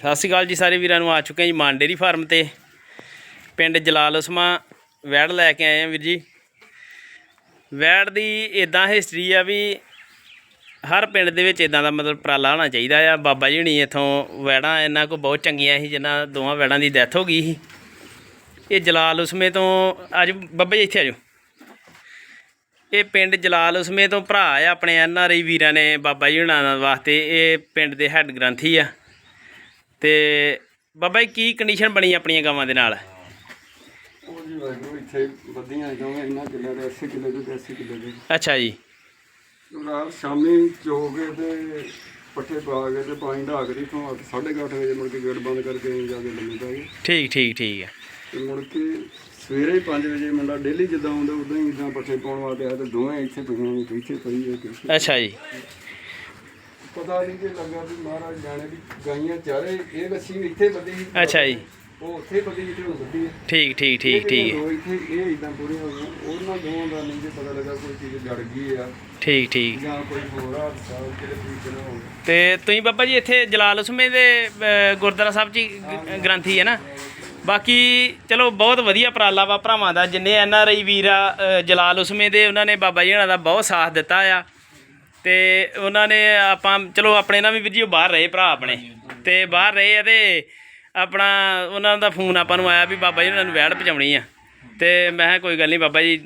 ਸਤਿ ਸ਼੍ਰੀ ਅਕਾਲ ਜੀ ਸਾਰੇ ਵੀਰਾਂ ਨੂੰ, ਆ ਚੁੱਕੇ ਹਾਂ ਜੀ ਮਾਨ ਡੇਰੀ ਫਾਰਮ ਤੇ। ਪਿੰਡ ਜਲਾਲ ਉਸਮਾ ਵੈੜ ਲੈ ਕੇ ਆਏ ਆ ਵੀਰ ਜੀ। ਵੈੜ ਦੀ ਇਦਾਂ ਹਿਸਟਰੀ ਆ ਵੀ ਹਰ ਪਿੰਡ ਦੇ ਵਿੱਚ ਇਦਾਂ ਦਾ ਮਤਲਬ ਉਪਰਾਲਾ ਹੋਣਾ ਚਾਹੀਦਾ ਆ। ਬਾਬਾ ਜੀ ਹੁਣੀ ਇਥੋਂ ਵੈੜਾਂ ਇਹਨਾਂ ਕੋ ਬਹੁਤ ਚੰਗੀਆਂ ਸੀ, ਜਿਨ੍ਹਾਂ ਦੋਵਾਂ ਵੈੜਾਂ ਦੀ ਡੈਥ ਹੋ ਗਈ ਸੀ। ਇਹ ਜਲਾਲ ਉਸਮੇ ਤੋਂ ਅੱਜ ਬੱਬਾ ਜੀ ਇੱਥੇ ਆ ਜਾਓ। ਇਹ ਪਿੰਡ ਜਲਾਲ ਉਸਮੇ ਤੋਂ ਭਰਾ ਆ, ਆਪਣੇ ਐਨ ਆਰ ਆਈ ਵੀਰਾਂ ਨੇ ਬਾਬਾ ਜੀ ਹੁਣਾਂ ਵਾਸਤੇ। ਇਹ ਪਿੰਡ ਦੇ ਹੈੱਡ ਗ੍ਰੰਥੀ ਆ। ਤੇ ਬਾਬਾ ਜੀ ਕੀ ਕੰਡੀਸ਼ਨ ਬਣੀ ਆਪਣੀਆਂ ਗਾਵਾਂ ਦੇ ਨਾਲ? ਉਹ ਜੀ ਵਾਹਿਗੁਰੂ ਇੱਥੇ ਵਧੀਆਂ ਜਾਵੇਂ ਇਹਨਾਂ ਕਿੱਲੇ ਦੇ 80 ਕਿੱਲੇ ਦੇ 80 ਕਿੱਲੇ ਦੇ। ਅੱਛਾ ਜੀ। ਰਾਤ ਸ਼ਾਮੀ ਚੋ ਕੇ ਤੇ ਪੱਠੇ ਪਾ ਕੇ ਤੇ ਪਾਣੀ ਢਾ ਕੇ ਤੋਂ 8:30 ਵਜੇ ਮੁੜ ਕੇ ਗੇਟ ਬੰਦ ਕਰਕੇ ਅਸੀਂ ਜਾ ਕੇ ਲੰਮੇ ਪੈ ਗਏ। ਠੀਕ ਠੀਕ ਠੀਕ ਹੈ ਤੇ ਮੁੜ ਕੇ ਸਵੇਰੇ ਹੀ 5 ਵਜੇ ਮੁੰਡਾ ਡੇਲੀ ਜਿੱਦਾਂ ਆਉਂਦਾ ਉਦਾਂ ਹੀ ਇਦਾਂ ਪੱਠੇ ਪਾਉਣ ਵਾਸਤੇ ਆਇਆ ਤੇ ਦੋਵੇਂ ਇੱਥੇ ਪਈਆਂ ਨੇ ਇੱਥੇ ਪਈ ਹੈ। ਅੱਛਾ ਜੀ। ਪਤਾ ਨਹੀਂ ਕਿ ਲੱਗਾ ਵੀ ਮਹਾਰਾਜ ਜਾਣੇ ਵੀ ਗਾਈਆਂ ਚਾਰੇ ਇਹ ਬੱਸੀ ਇੱਥੇ ਬੱਦੀ ਸੀ। ਅੱਛਾ ਜੀ। ਉਹ ਉੱਥੇ ਬੱਦੀ ਜਿੱਥੇ ਉਹ ਬੱਦੀ ਹੈ। ਠੀਕ ਠੀਕ ਠੀਕ ਠੀਕ। ਹੈ ਉਹ ਇੱਥੇ ਇਹ ਇਦਾਂ ਪੂਰੀਆਂ ਹੋ ਗਈਆਂ ਉਹਨਾਂ ਦੋਵਾਂ ਦਾ ਨਹੀਂ ਜੇ ਪਤਾ ਲੱਗਾ ਕੋਈ ਚੀਜ਼ ਜੜ ਗਈ ਆ। ਠੀਕ ਠੀਕ। ਜਾਂ ਕੋਈ ਹੋਰ ਹਾਦਸਾ ਕਿਹੜੇ ਤਰੀਕੇ ਨਾਲ ਹੋਊ ਤੇ ਤੁਸੀਂ ਬਾਬਾ ਜੀ ਇੱਥੇ ਜਲਾਲ ਉਸਮੇ ਦੇ ਅਹ, ਗੁਰਦੁਆਰਾ ਸਾਹਿਬ ਜੀ ਗ੍ਰੰਥੀ ਹੈ ਨਾ? ਬਾਕੀ ਚਲੋ ਬਹੁਤ ਵਧੀਆ ਉਪਰਾਲਾ ਵਾ ਭਰਾਵਾਂ ਦਾ। ਜਿੰਨੇ ਐਨ ਆਰ ਆਈ ਵੀਰ ਆ ਜਲਾਲ ਉਸਮੇ ਦੇ ਉਹਨਾਂ ਨੇ ਬਾਬਾ ਜੀ ਹੁਣਾਂ ਦਾ ਬਹੁਤ ਸਾਥ ਦਿੱਤਾ ਆ। ਤੇ ਉਹਨਾਂ ਨੇ ਆਪਾਂ, ਚਲੋ ਆਪਣੇ ਨਾਲ ਵੀ ਵੀਰ ਜੀ ਉਹ ਬਾਹਰ ਰਹੇ ਭਰਾ ਆਪਣੇ। ਤੇ ਬਾਹਰ ਰਹੇ ਆ ਤੇ ਆਪਣਾ ਉਹਨਾਂ ਦਾ ਫੋਨ ਆਪਾਂ ਨੂੰ ਆਇਆ ਵੀ ਬਾਬਾ ਜੀ ਉਹਨਾਂ ਨੂੰ ਵੈੜ ਪਹੁੰਚਾਉਣੀ ਆ। ਤੇ ਮੈਂ ਕਿਹਾ ਕੋਈ ਗੱਲ ਨਹੀਂ ਬਾਬਾ ਜੀ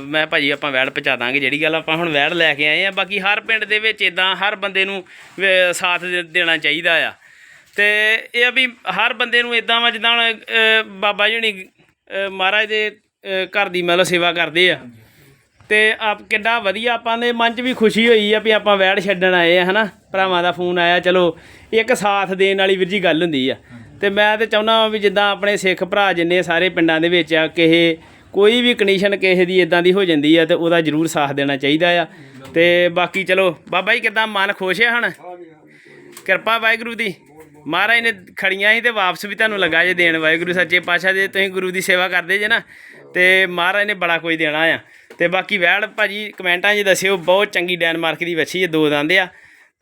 ਮੈਂ ਕਿਹਾ ਭਾਜੀ ਆਪਾਂ ਵੈੜ ਪਹੁੰਚਾ ਦਾਂਗੇ, ਜਿਹੜੀ ਗੱਲ ਆਪਾਂ ਹੁਣ ਵੈੜ ਲੈ ਕੇ ਆਏ ਆ, ਬਾਕੀ ਹਰ ਪਿੰਡ ਦੇ ਵਿੱਚ ਇਦਾਂ ਹਰ ਬੰਦੇ ਨੂੰ ਸਾਥ ਦੇ- ਦੇਣਾ ਚਾਹੀਦਾ ਆ। ਤੇ ਇਹ ਆ ਵੀ ਹਰ ਬੰਦੇ ਨੂੰ ਇਦਾਂ ਵਾ ਜਿੱਦਾਂ ਬਾਬਾ ਜੀ ਹੁਣੀ ਮਹਾਰਾਜ ਦੇ ਘਰ ਦੀ ਮਤਲਬ ਸੇਵਾ ਕਰਦੇ ਆ। ਤੇ ਆਪ ਕਿੰਨਾ ਵਧੀਆ, ਆਪਾਂ ਦੇ ਮਨ 'ਚ ਵੀ ਖੁਸ਼ੀ ਹੋਈ ਆ ਵੀ ਆਪਾਂ ਵੈੜ ਛੱਡਣ ਆਏ ਆ, ਹਨਾ? ਭਰਾਵਾਂ ਦਾ ਫੋਨ ਆਇਆ, ਚਲੋ, ਇੱਕ ਸਾਥ ਦੇਣ ਵਾਲੀ ਵੀਰ ਜੀ ਗੱਲ ਹੁੰਦੀ ਆ। ਤੇ ਮੈਂ ਤੇ ਚਾਹੁੰਦਾ ਵਾਂ ਵੀ ਜਿੱਦਾਂ ਆਪਣੇ ਸਿੱਖ ਭਰਾ ਜਿੰਨੇ ਸਾਰੇ ਪਿੰਡਾਂ ਦੇ ਵਿੱਚ ਆ ਕਿਸੇ ਕੋਈ ਵੀ ਕੰਡੀਸ਼ਨ ਕਿਸੇ ਦੀ ਇਦਾਂ ਦੀ ਹੋ ਜਾਂਦੀ ਆ, ਤੇ ਉਹਦਾ ਜ਼ਰੂਰ ਸਾਥ ਦੇਣਾ ਚਾਹੀਦਾ ਆ। ਤੇ ਬਾਕੀ ਚਲੋ, ਬਾਬਾ ਜੀ ਕਿਦਾਂ ਮਨ ਖੁਸ਼ ਆ ਹਣ? ਕਿਰਪਾ ਵਾਹਿਗੁਰੂ ਦੀ। ਮਹਾਰਾਜ ਨੇ ਖੜੀਆਂ ਸੀ ਤੇ ਵਾਪਸ ਵੀ ਤੁਹਾਨੂੰ ਲੱਗਾ ਜੇ ਦੇਣ ਵਾਹਿਗੁਰੂ, ਸੱਚੇ ਪਾਤਸ਼ਾਹ ਦੇ ਤੁਸੀਂ ਗੁਰੂ ਦੀ ਸੇਵਾ ਕਰਦੇ ਜੇ ਨਾ, ਤੇ ਮਹਾਰਾਜ ਨੇ ਬੜਾ ਕੁਝ ਦੇਣਾ ਆ। ਤੇ ਬਾਕੀ ਵੈੜ ਭਾਜੀ ਕਮੈਂਟਾਂ 'ਚ ਦੱਸਿਓ, ਬਹੁਤ ਚੰਗੀ ਡੈਨਮਾਰਕ ਦੀ ਵੱਛੀ ਹੈ ਦੋ ਦੰਦ ਆ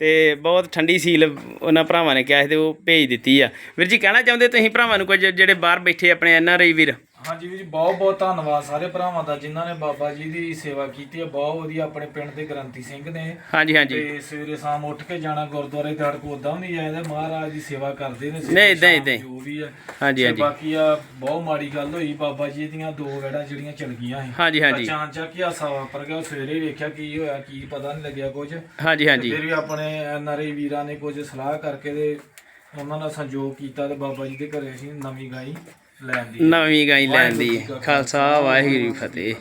ਤੇ ਬਹੁਤ ਠੰਡੀ ਸੀਲ ਉਹਨਾਂ ਭਰਾਵਾਂ ਨੇ ਕਿਹਾ ਸੀ ਤੇ ਉਹ ਭੇਜ ਦਿੱਤੀ ਆ। ਵੀਰ ਜੀ, ਕਹਿਣਾ ਚਾਹੁੰਦੇ ਤੁਸੀਂ ਭਰਾਵਾਂ ਨੂੰ ਕੁਝ ਜਿਹੜੇ ਬਾਹਰ ਬੈਠੇ ਆਪਣੇ ਐਨ ਆਰ ਆਈ ਵੀਰ? ਹਾਂਜੀ ਵੀਰ ਜੀ ਬਹੁਤ ਬਹੁਤ ਧੰਨਵਾਦ ਸਾਰੇ ਭਰਾਵਾਂ ਦਾ ਜਿਨ੍ਹਾਂ ਨੇ ਬਾਬਾ ਜੀ ਦੀ ਸੇਵਾ ਕੀਤੀ ਹੈ। ਬਹੁਤ ਵਧੀਆ ਆਪਣੇ ਪਿੰਡ ਦੇ ਗ੍ਰੰਥੀ ਸਿੰਘ ਨੇ। ਹਾਂਜੀ ਹਾਂਜੀ। ਤੇ ਸਵੇਰੇ ਸ਼ਾਮ ਉੱਠ ਕੇ ਜਾਣਾ ਗੁਰਦੁਆਰੇ ਤੇ ਹੜਕੋ ਉਦਾਂ ਨਹੀਂ ਜਾਇਦਾ ਮਹਾਰਾਜ ਦੀ ਸੇਵਾ ਕਰਦੇ ਨੇ ਨਹੀਂ, ਸਵੇਰੇ ਏਦਾਂ- ਸ਼ਾਮ ਏਦਾਂ ਹੀ। ਜੋ ਵੀ ਹੈ। ਹਾਂਜੀ ਤੇ ਹਾਂਜੀ। ਬਾਕੀ ਆ ਬਹੁਤ ਮਾੜੀ ਗੱਲ ਹੋਈ ਬਾਬਾ ਜੀ ਦੀਆਂ ਦੋ ਵੜਾਂ ਜਿਹੜੀਆਂ ਚਲ ਗਈਆਂ ਸੀ। ਹਾਂਜੀ ਹਾਂਜੀ। ਅਚਾਨਚਕ ਹੀ ਹਾਸਾ ਵਾਪਰ ਗਿਆ। ਸਵੇਰੇ ਵੇਖਿਆ ਕੀ ਹੋਇਆ ਕੀ ਪਤਾ ਨਹੀਂ ਲੱਗਿਆ ਕੁਝ ਹਾਂਜੀ ਹਾਂਜੀ। ਫਿਰ ਵੀ ਆਪਣੇ ਐਨਆਰਆਈ ਵੀਰਾਂ ਨੇ ਕੁਝ ਸਲਾਹ ਕਰਕੇ ਤੇ ਉਹਨਾਂ ਨਾਲ ਸੰਯੋਗ ਕੀਤਾ ਤੇ ਬਾਬਾ ਜੀ ਦੇ ਘਰੇ ਅਸੀਂ ਨਵੀਂ ਗਾਈ। ਲੈਣ ਦੀ ਨਵੀਂ ਗਾਈ ਲੈਣ ਦੀ। ਖਾਲਸਾ ਵਾਹਿਗੁਰੂ ਫਤਿਹ।